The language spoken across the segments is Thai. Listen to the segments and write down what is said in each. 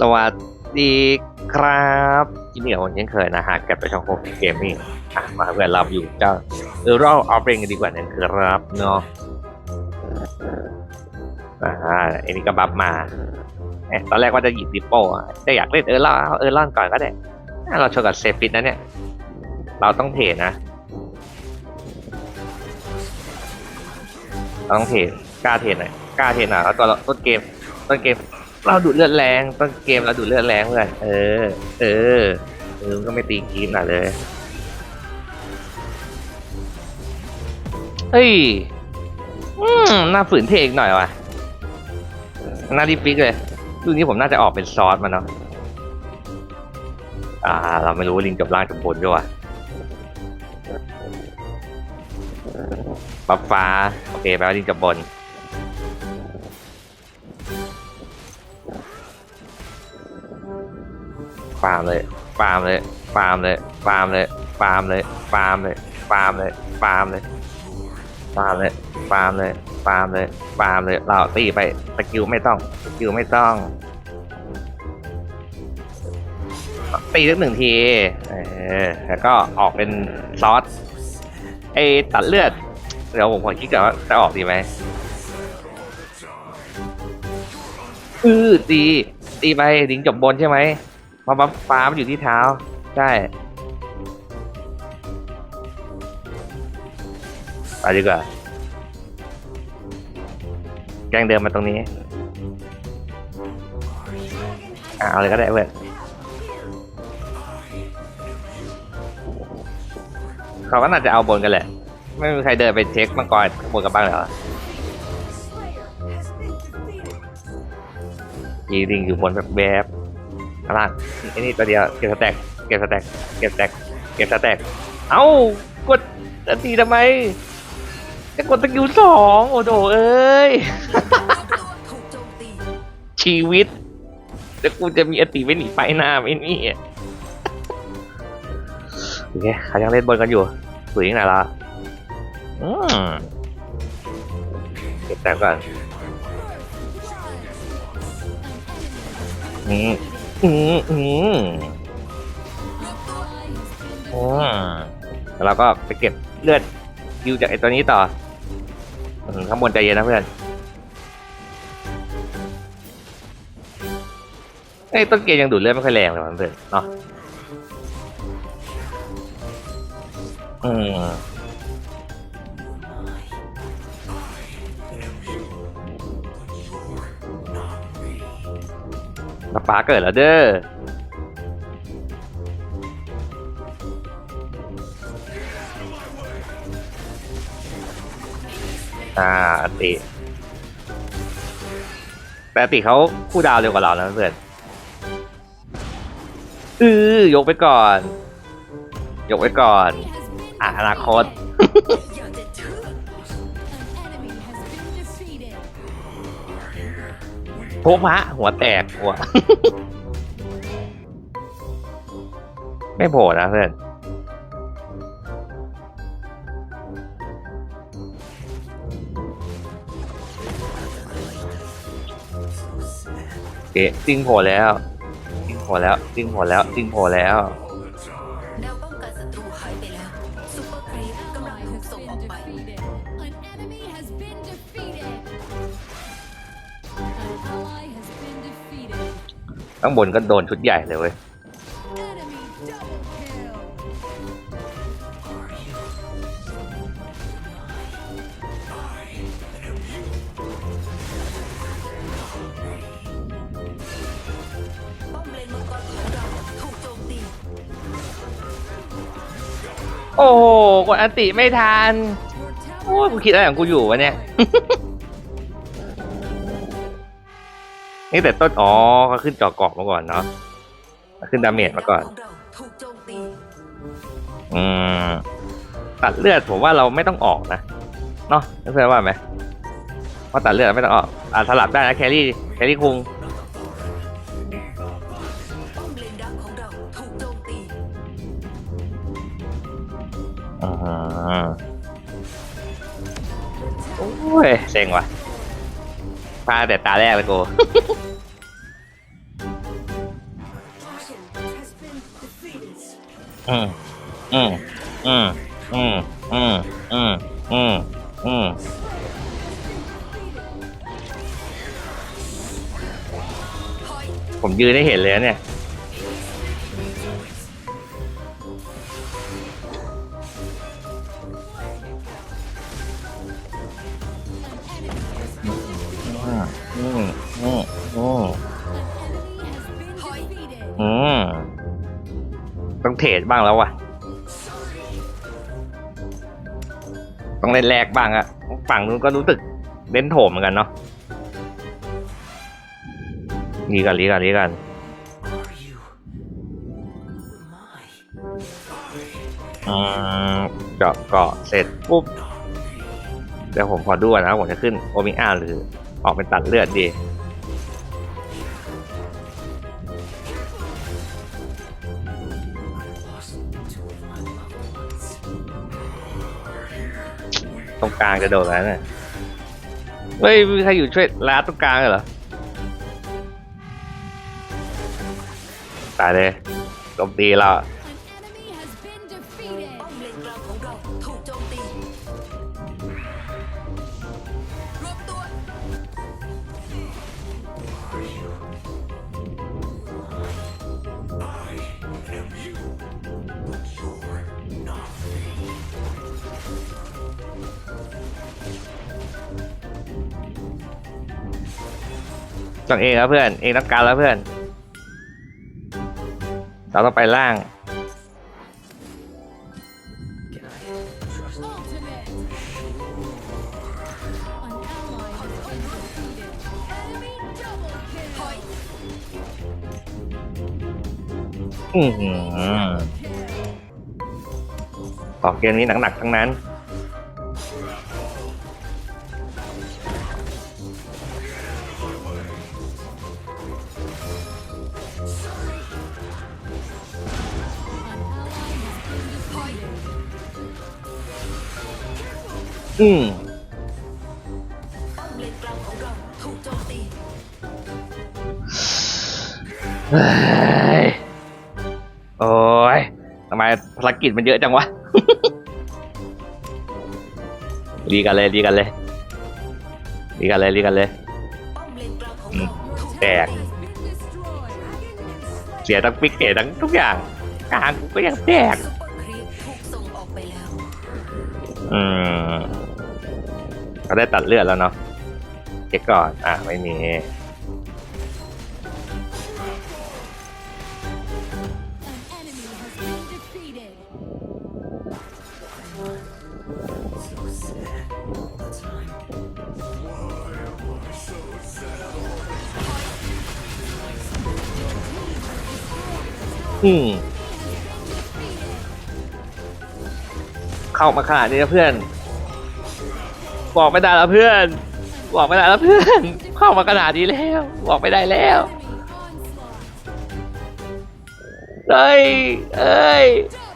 สวัสดีครับยินดีกับคนยังเคยนะฮะกลับไปช่องโฮมเกมมิ่งอะมาเพื่อนเราอยู่เจ้าเออเราเอาเป็นกันดีกว่านะครับเนาะอ่าอันนี้ก็บัฟมาเอ๊ะตอนแรกว่าจะหยิบดิปโป้อะแต่อยากเล่นเออร์ล่อนเอาเออร์ล่อนก่อนก็ได้เราชนกับเซฟิตนะเนี่ย เราต้องเทรดนะเราต้องเทรดกล้าเทรดหน่อยกล้าเทรดหน่อยแล้วตัวต้นเกมต้นเกม เราดูดเลือดแรงต้นเกมเราดูดเลือดแรงเพื่อนเออ เออ เออก็ไม่ตีกีมหน่อยเลย เฮ้ย อืมน่าฝืนเทอีกหน่อยว่ะน่าดีฟิกเลยดูนี้ผมน่าจะออกเป็นซอสมันเนาะ อ่า เราไม่รู้ลิงจบล่างจบบนด้วยว่ะปับฟ้า โอเคแปลว่าลิงจบบนาร์มเลยฟาร์มเลยฟาร์มเลยฟาร์มเลยฟาร์มเลยฟาร์มเลยฟาร์มเลยฟาร์มเลยฟาร์มเลยฟาร์มเลยฟาร์มเลยฟาร์มเลยเราตีไปสกิลไม่ต้องสกิลไม่ต้องตีสักหนึ่งทีเออแล้วก็ออกเป็นซอสไอ้ตัดเลือด เดี๋ยวผมขอคิดก่อนว่าจะออกดีไหมอือตีตีไปลิงจบบนใช่ไหม ราะว่าฟ้ามันอยู่ที่เท้า ใช่ ไปดีกว่า แกงเดินมาตรงนี้ อะเอาเลยก็ได้เว้ยเขาก็น่าจะเอาบนกันแหละ ไม่มีใครเดินไปเช็คมังกรบนกันบ้างเหรอยีริงอยู่บนแบบแบบ ข้างล่างไอ้นี่ตัวเดียวเก็บสแต็กเก็บสแต็กเก็บสแต็กเก็บสแต็กเอ้ากดอันตีทำไมจะกดสกิลสองโอ้โหเอ้ยชีวิตแล้วกูจะมีอติไม่หนีไปหน้าไมเนี่โอเคเขายังเล่นบอลกันอยู่ฝืนยังไงล่ะอืมเก็บแต่ก่อนอืม อืมอืมอืมแล้วเราก็ไปเก็บเลือดยิวจากไอ้ตัวนี้ต่ออืมข้างบนใจเย็นนะเพื่อนไอ้ต้นเกมยังดูดเลือดไม่ค่อยแรงเลยมันเพื่อนเนาะอืม แล้วฟ้าเกิดแล้วเด้ออ่าติแต่ติเขาคู่ดาวเร็วกว่าเรานะเพื่อนอือยกไปก่อน ยกไว้ก่อน อะอนาคต โพพระหัวแตกหัว ไม่โผล่นะเพื่อนเอ๊ะจริงโผล่แล้วจริงโผล่แล้วจริงโผล่แล้วจริงโผล่แล้ว ข้างบนก็โดนชุดใหญ่เลยเว้ยโอ้โหกดอันติไม่ทัน โอ้ยกูคิดอะไรของกูอยู่วะเนี่ย นี่แต่ต้นอ๋อก็ขึ้นจอกรอบมาก่อนเนาะขึ้นดาเมจมาก่อนอืมตัดเลือดผมว่าเราไม่ต้องออกนะเนาะเพื่อนว่าไหมว่าตัดเลือดไม่ต้องออกอ่าสลับได้นะแครี่แครี่คุงอมเลนดักของเราโอ้ยเซ็งว่ะ ลาแต่ตาแรกเลยกู อืมอืมอืมอืมอืมอืมอืผมยืนได้เห็นเลยเนี่ย เทรดบ้างแล้ววะต้องเล่นแรกบ้างอะฝั่งนู้นก็รู้สึกเล่นโถมเหมือนกันเนาะรีกันรีกันรีกันอืมเจาะเกาะเสร็จปุ๊บเดี๋ยวผมขอดูนนะผมจะขึ้นโอมิอาหรือออกเป็นตัดเลือดดี ตรงกลางจะโดดแล้วเนี่ยเฮ้ยมีใครอยู่ช่วยลาดตรงกลางเหรอตายเลยโจมตีเร ต้องเองแล้วเพื่อน เองต้องการแล้วเพื่อน เราต้องไปล่าง อือหือออกเกมนี้หนักๆทั้งนั้น อืมเฮ้โอ้ยทำไมภารกิจมันเยอะจังวะดีกันเลยดีกันเลยดีกันเลยดีกันเลย แตก เสียทั้งปิกเกตทั้งทุกอย่างกลางก็ยังแตก อืม เขาได้ตัดเลือดแล้วเนาะเช็คก่อน อะ ไม่มี อืม เข้ามาขนาดนี้นะเพื่อน บอกไม่ได้แล้วเพื่อน บอกไม่ได้แล้วเพื่อน เข้ามาขนาดนี้แล้ว บอกไม่ได้แล้วเอ้ยเอ้ย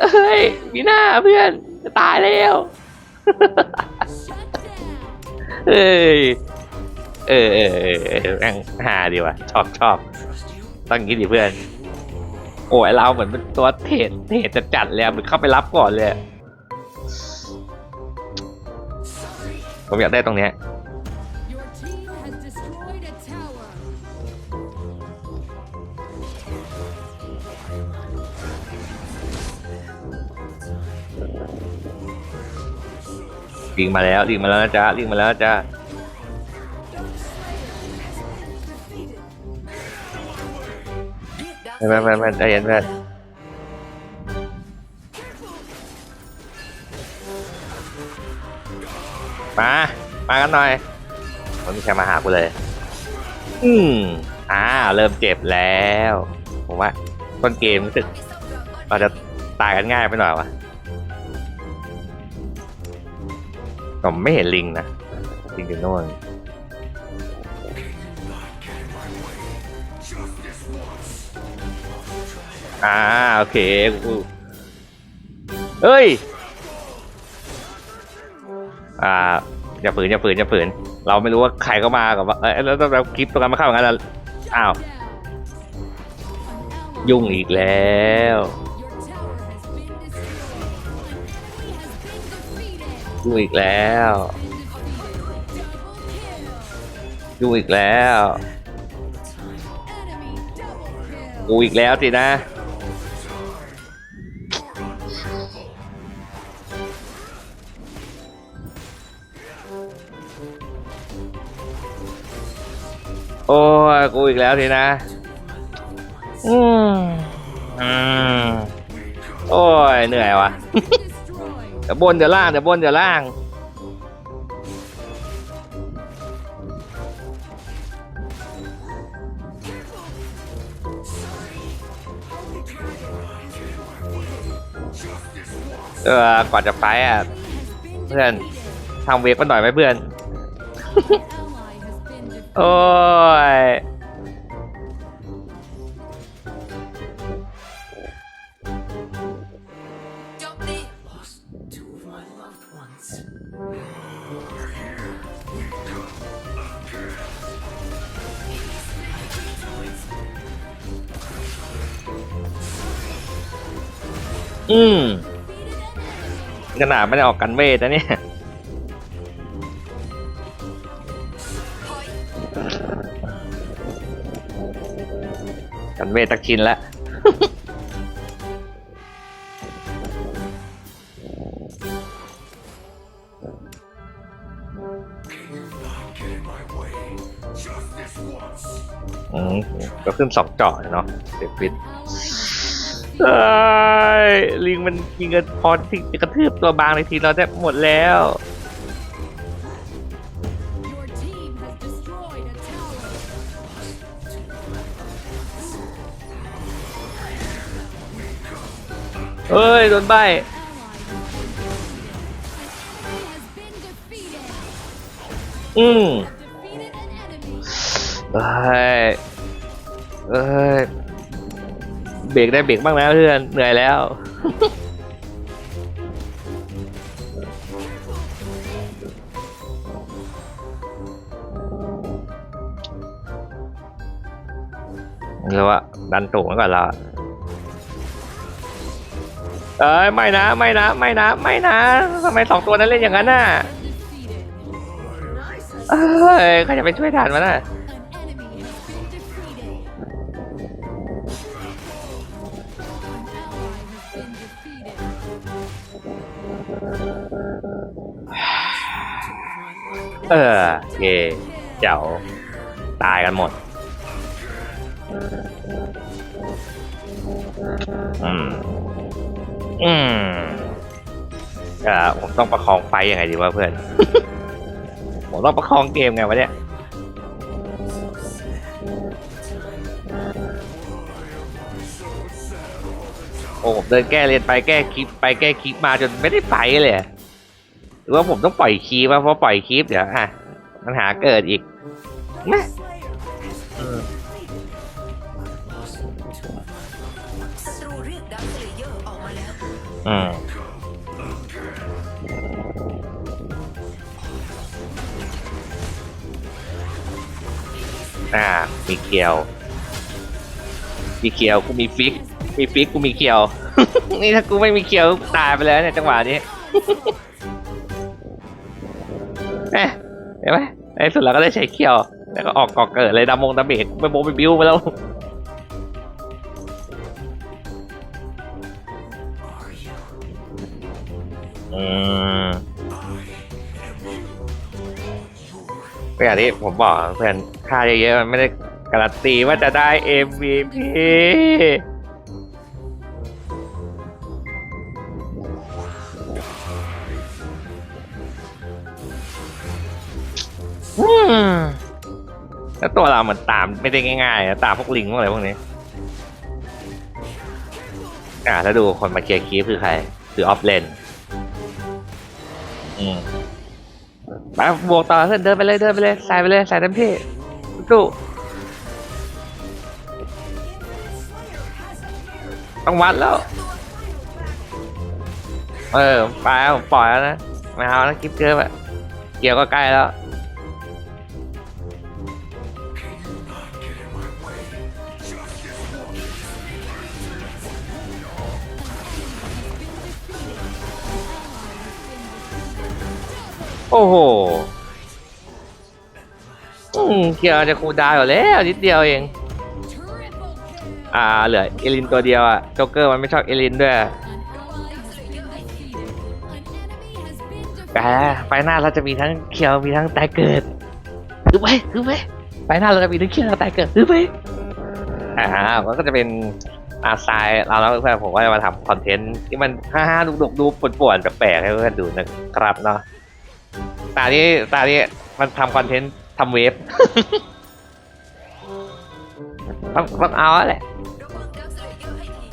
เอ้ยมีหน้าเพื่อนจะตายแล้วเอ้ยเออเออเออเออแม่งฮาดีว่ะชอบชอบต้องงี้ดิเพื่อน โอ้ยเราเหมือนเป็นตัวเทรดเทรดจะจัดเลยอะเหมือนเข้าไปรับก่อนเลย ผมอยากได้ตรงเนี้ย Your team has destroyed a tower. ลิงมาแล้วลิงมาแล้วนะจ๊ะลิงมาแล้วนะจ๊ะไม่ไม่ไม่ไม่ใจเย็นเพื่ มา มากันหน่อยมันมีใครมาหากูเลย อืมอ่า เริ่มเจ็บแล้ว ผมว่าต้นเกมรู้สึกเราจะตายกันง่ายไปหน่อยวะผมไม่เห็นลิงนะลิงอยู่โน่นอ่าโอเคกูเฮ้ย อ่าอย่าฝืนอย่าฝืนอย่าฝืน เราไม่รู้ว่าใครก็มากับว่าเอ้ยแล้วแล้วคลิปตรงนั้นมาเข้าอย่างนั้นแล้วอ้าว ยุ่งอีกแล้ว ยุ่งอีกแล้ว ยุ่งอีกแล้ว กูอีกแล้วสินะ โอ้ยกูอีกแล้วสินะ อืมอืมโอ้ยเหนื่อยวะ Destroyed. เดี๋ยวบนเดี๋ยวล่างเดี๋ยวบนเดี๋ยวล่าง เออก่อนจะไปอะ Has been เพื่อน defeated. ทำเวฟกันหน่อยไหมเพื่อน โอ้ยโจมตี two of my loved ones. อืมขนาดไม่ได้ออกกันเวทนะเนี่ย กันเวตักชินแล้วอืมก็ขึ้นสองเจาะเนาะเด็กฟิต Ally has เอ้ยลิงมันยิงกันพอที่กระทืบตัวบางในทีเราได้หมดแล้ว เอ้ยโดนใบอืมเอ้ยเอ้ยเบรกได้เบรกบ้างนะเพื่อนเหนื่อยแล้วหรือว่าดันตูงไว้ก่อนเรา เอ้ยไม่นะไม่นะไม่นะไม่นะทำไมสองตัวนั้นเล่นอย่างนั้นน่ะเอ้ยใครจะไปช่วยทันมันน่ะเออโอเคเจ๋วตายกันหมด อืม อืมเออผมต้องประคองไฟยังไงดีวะเพื่อน ผมต้องประคองเกมไงวะเนี่ยโอ้ผมเดินแก้เลนไปแก้คลิปไปแก้คลิปมาจนไม่ได้ไปเลยอะหรือว่าผมต้องปล่อยคลิปวะเพราะปล่อยคลิปเดี๋ยวอะปัญหาเกิดอีกแม่ ศัตรูเรียกดักเลเยอร์ออกมาแล้ว อืมอ่า มีเคียว มีเคียว กูมีฟิก มีฟิก กูมีเคียว นี่ถ้ากูไม่มีเคียวตายไปแล้วเนี่ยจังหวะนี้ เอ๊ะเห็นไหมในสุดเราก็ได้ใช้เคียว แล้วก็ออกกอกเกิดเลยดามงดาเมจไปโบไปบิวไปแล้ว ก็อย่างที่ผมบอกเพื่อนค่าเยอะๆมันไม่ได้การันตีว่าจะได้ MVP แล้วตัวเราเหมันตามไม่ได้ง่ายๆนะตามพวกลิงพวกอะไรพวกนี้ อ่าแล้วดูคนมาเคลียร์คีฟคือใคร คือออฟเลน อืม ไปบวกต่อเพื่อนเดินไปเลยเดินไปเลยใส่ไปเลยใส่เต็มที่สู้ต้องวัดแล้ว เออไปผมปล่อยแล้วนะไม่เอาแล้วกิฟเกิร์อะเกี่ยวก็ใกล้แล้ว โอ้โหอืมเกียวจะคูลดาวน์อยู่แล้วนิดเดียวเอง อ่าเหลือเอลินตัวเดียวอะโจ๊กเกอร์มันไม่ชอบเอลินด้วยแต่ไฟหน้าเราจะมีทั้งเคียวมีทั้งตายเกิดคือไปคือไปไฟหน้าเราจะมีทั้งเคียวและตายเกิดคือไปอ่ามันก็จะเป็นอาซน์เราแล้วเพื่อนผมก็จะมาทำคอนเทนต์ที่มันฮ่าฮ่าดุกดุกดูป่วนๆแปลกๆให้เพื่อนดูนะครับเนาะ ตานี้ตานี้มันทำคอนเทนต์ทำเวฟ ต้องต้องเอาแหละระวังดักสเลเยอร์ให้ที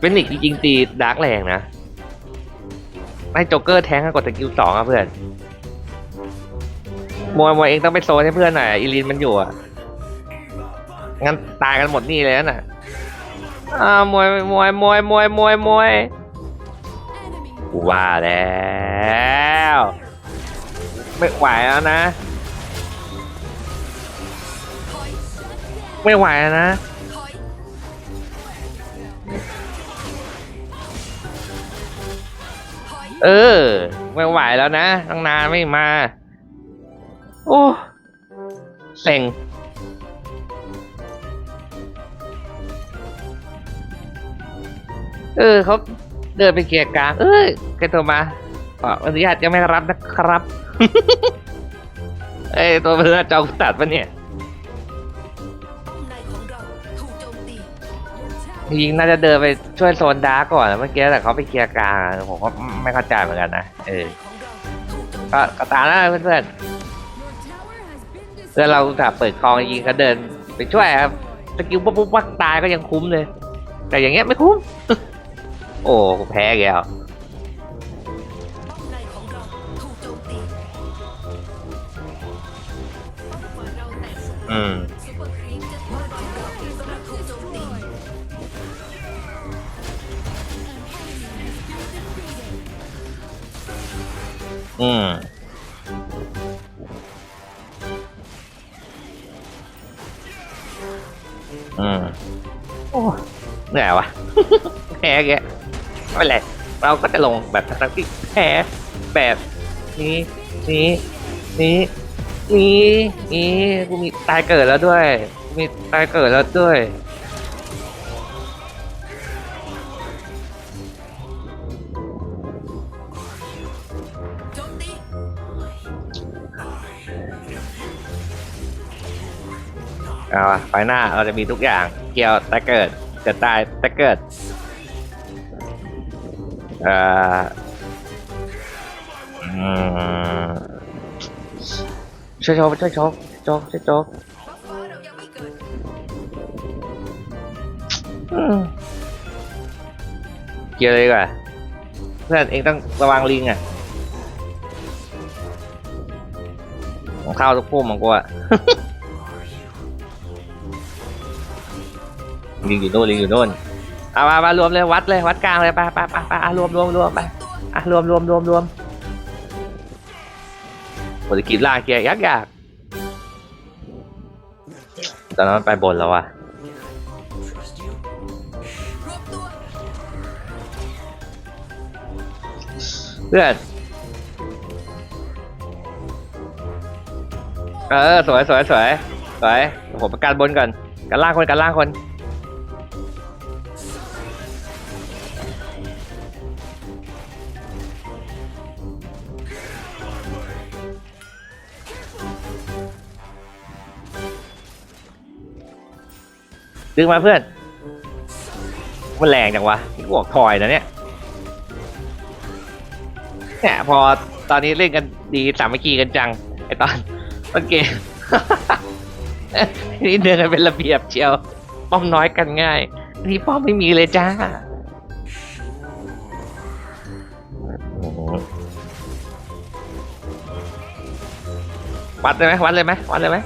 เป็นนิกจริงๆตีดาร์กแรงนะให้โจ๊กเกอร์แทงก์กดสกิลสองอะเพื่อน มวยมวยเองต้องไปโซนให้เพื่อนหน่อยอีลินมันอยู่อะงั้นตายกันหมดนี่เลยน่ะอ่ามวยมวยมวยมวยมวยมวย Enemy กูว่าแล้ว ไม่ไหวแล้วนะ ไม่ไหวแล้วนะ เออ ไม่ไหวแล้วนะตั้งนานไม่มา โอ้เซ็งเออเขา เดินไปเกียร์กลาง เอ้ยแกโทรมาขออนุญาตยังไม่รับนะครับเอ้ยตัวเพื่อนจองตัดปะเนี่ยป้อมในของเราถูกโจมตีจริงๆน่าจะเดินไปช่วยโซนดาร์ก่อนเมื่อกี้แต่เขาไปเคลียร์กลางผมก็ไม่เข้าใจเหมือนกันนะเออกโจมตีก็ก็ตามนะเพื่อนๆเพื่อนเราถ้าเปิดคลองยิงเขาเดินไปช่วยครับสกิลปุ๊บปุ๊บวักตายก็ยังคุ้มเลย แต่อย่างเงี้ยไม่คุ้ม โอ้ผมแพ้แกแล้วป้อมในของเราถูกโจมตีป้อมฝ่ายเราแตกสลายอืมซุปเปอร์ครีมจะป้อมของเรากำลังถูกโจมตีอืมอืมโอ้เหนื่อยวะ แพ้แก ไม่เป็นไรเราก็จะลงแบบทั้งที่แพ้แบบนี้นี้นี้นี้นี้กูมีตายเกิดแล้วด้วยกูมีตายเกิดแล้วด้วยเอาไฟหน้าเราจะมีทุกอย่างเกี่ยวตายเกิดเกิดตายตายเกิด อ่ออืมช่วยโชว์ช่วยชว์โชว์ช่วยชว์ฟ้าฟ้าเรายังไม่เกิดอืมเกี่ยวเลยกว่าเพื่อนเองต้องระวังลิงอะของข้าวทุกพุ่มของกูอะลิงอยู่โน่นลิงอยู่โน่น เอามามารวมเลยวัดเลยวัดกลางเลยไปไปไปไปอะรวมรวมรวมไปตัวอะรวมรวมรวมรวมผลกิจล่างเกียร์ยักษ์ยากตอนนั้นไปบนแล้วอะเพื่อนเออสวยสวยสวยสวยผมประกันบนก่อนกันล่างคนกันล่างคน ดึงมาเพื่อน มันแรงจังวะนี่กูบอกทอยนะเนี่ยเนี่ยพอตอนนี้เล่นกันดีสามัคคีกันจังไอตอนต้นเกม นี่เดินกันเป็นระเบียบเชียว ป้อมน้อยกันง่ายอันนี่ป้อมไม่มีเลยจ้าวัดเลยไหมวัดเลยไหมวัดเลยไหม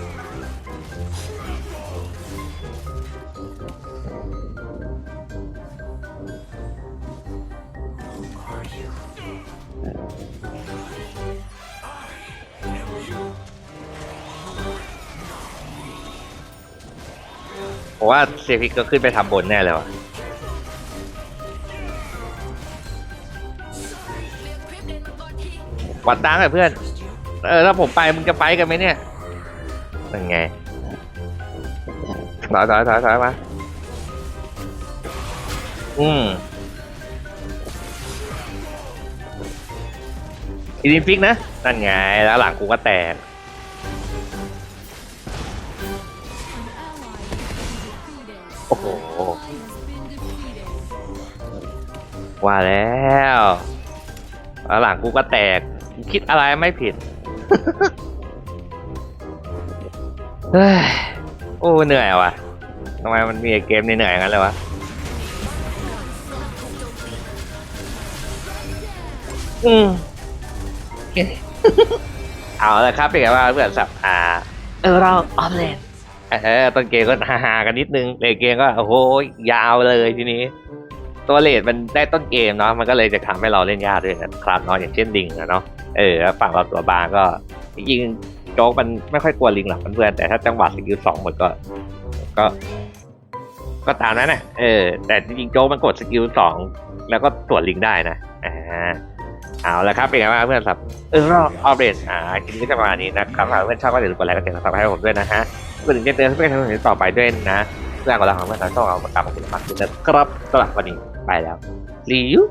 ว่าเซฟิกก็ขึ้นไปทำบนแน่เลยว่ะวัดตังค์อะเพื่อน เออถ้าผมไปมึงจะไปกันไหมเนี่ยเป็นไงถอยถอยถอยถอยมา อืมอีดินฟิกนะ นั่นไง แล้วหลังกูก็แตก อ้โห Ally has been defeated. ว่าแล้วแล้วหลังกูก็แตก คิดอะไรไม่ผิด เฮ้ย โอ้เหนื่อยว่ะทำไมมันมีไอ้เกมเหนื่อยๆอย่างนั้นเลยวะ อืม เอาละครับเป็นไงว่างเพื่อนสับอาเออเราออฟเลน เออต้นเกมก็ฮาๆกันนิดนึงเลนเกมก็โอ้โหยาวเลยทีนี้ ตัวเลดมันได้ต้นเกมเนาะมันก็เลยจะทำให้เราเล่นยากด้วยนะครับเนาะอย่างเช่นลิงอะเนาะเออแล้วฝั่งเราตัวบางก็จริงโจ๊กมันไม่ค่อยกลัวลิงหรอกเพื่อนแต่ถ้าจังหวะสกิลสองหมดก็ ก็ ก็ตามนั้นแหละเออ แต่จริงๆโจ๊กมันกดสกิลสองแล้วก็ตรวจลิงได้นะอ่าเอาละครับเป็นไงบ้างเพื่อนครับเออรอบออเบสอ่าคลิปนี้ก็ประมาณนี้นะครับหาเพื่อนชอบก็อย่าลืมกดไลค์กดติดตามให้ผมด้วยนะฮะ ก็ถึงจะเจอเพื่อนทำงานต่อไปด้วยนะเรื่องของเราของเพื่อนเราต้องเอาประกาศมาคุณภาพด้วยนะครับสำหรับวันนี้ไปแล้ว See you